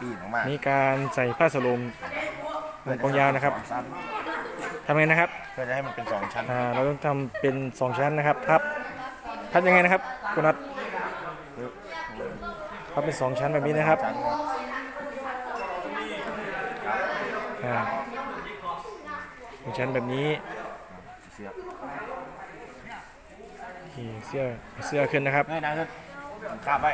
ปีนออกมานี่การใส่ผ้าสโลมวงกองยาวนะครับสองชั้นทำไงนะครับเพื่อจะให้มันเป็นสองชั้นอ่าเราต้องทำเป็นสองชั้นนะครับพับพับยังไงนะครับคุณนัทพับเป็นสองชั้นแบบนี้นะครับชั้นครับอ่าสองชั้นแบบนี้เสียบโอเคเสื้อเสื้อขึ้นนะครับ เงยหนะขึ้นคาบไว้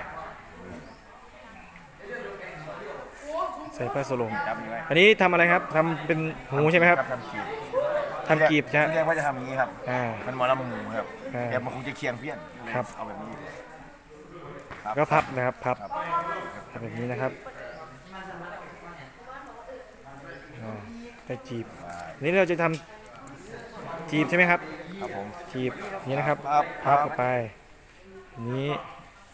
ใส่ผ้าสโลมจับนี่ไว้อันนี้ทำอะไรครับทำเป็นหูใช่ไหมครับทำกีบทำกีบใช่ไหมเรียกว่าจะทำอย่างนี้ครับ อ่ามันหมอลำหมูครับอ่าแต่มันคงจะเคียงเพี้ยนครับ เอาแบบนี้ก็พับนะครับพับครับพับแบบนี้นะครับอ่าได้จีบอันนี้เราจะทำจีบใช่ไหมครับ ครับผม จีบอย่างนี้นะครับพับพับ ออกไปอันนี้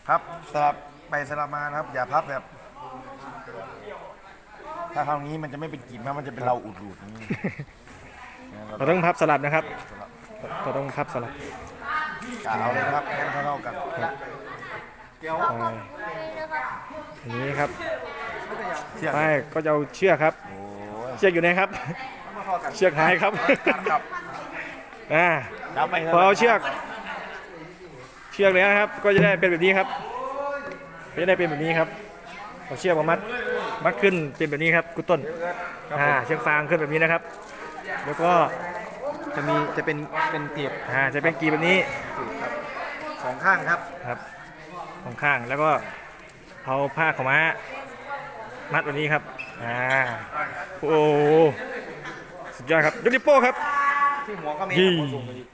พับสลับไปสลับมานะครับ อย่าพับแบบ ถ้าทำอย่างนี้มันจะไม่เป็นกีบนะมันจะเป็นเราอุดรูดอย่างนี้เราต้องพับสลับนะครับสลับเราต้องพับสลับกะเอาเลยนะครับให้มันเท่าๆกันไปอันนี้ครับเทียบไปก็จะเอาเชือกครับโอ้ยเชือกอยู่ไหนครับ เชือกหายครับครับอ่าจับไปพอเอาเชือก เชือกเลยนะครับ ก็จะได้เป็นแบบนี้ครับก็จะได้เป็นแบบนี้ครับเอาเชือกมามัด มัดขึ้นเป็นแบบนี้ครับกุต้นอ่าเชือกฟางขึ้นแบบนี้นะครับ แล้วก็จะมีจะเป็นเป็นเตียบอ่าจะเป็นกีแบบนี้สองข้างครับครับสองข้างแล้วก็เอาผ้าขาวม้ามัดแบบนี้ครับอ่าโอ้โหสุดยอดครับยกนิ้วโป้งครับที่หัวก็มียี่ครับผมส่งไปอีก